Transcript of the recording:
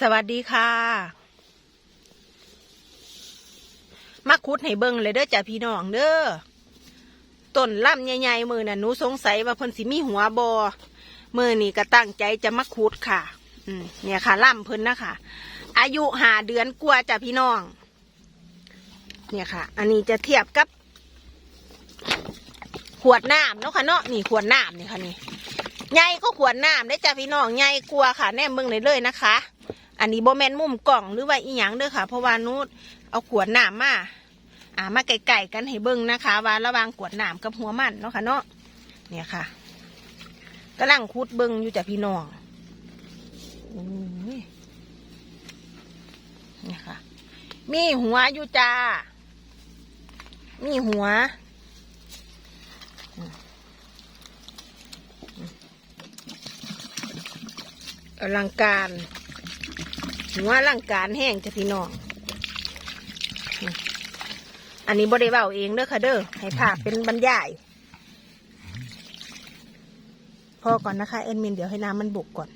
สวัสดีค่ะ มาคุดให้เบิ่งเลยเด้อจ้ะพี่น้องเด้อต้นล่ำใหญ่ๆมือน่ะหนูสงสัยว่าเพิ่นสิมีหัวบอมือนี่ก็ตั้งใจจะมาคุดค่ะ อืมเนี่ยค่ะล่ำเพิ่นนะคะ อายุหาเดือนกว่าจ้ะพี่น้อง เนี่ยค่ะ อันนี้จะเทียบกับ ขวดน้ำเนาะค่ะเนาะนี่ขวดน้ำนี่ค่ะนี่ใหญ่ก็ขวดน้ำได้จ้ะพี่น้องใหญ่กลัวค่ะแน่เบิ่งเลยเลยนะคะ อันนี้โบแมนมุมกล่องหรือว่าอีหยังเด้อค่ะ เพราะว่านูดเอาขวดน้ำมาอ่ามาไก่ๆกันให้เบิ่งนะคะว่าระวางขวดน้ำกับหัวมันเนาะค่ะเนาะเนี่ยค่ะกำลังคุดเบิ่งอยู่จ้ะพี่น้องโอ้ยเนี่ยค่ะ มีหัวอยู่จ้า มีหัวอลังการ หัวร่างการแห้งจ้ะพี่น้อง อันนี้บริเวาเองเด้อค่ะเด้อ ให้ภาพเป็นบรรยาย พอก่อนนะคะ เอ็นมินเดี๋ยวให้น้ำมันบุกก่อน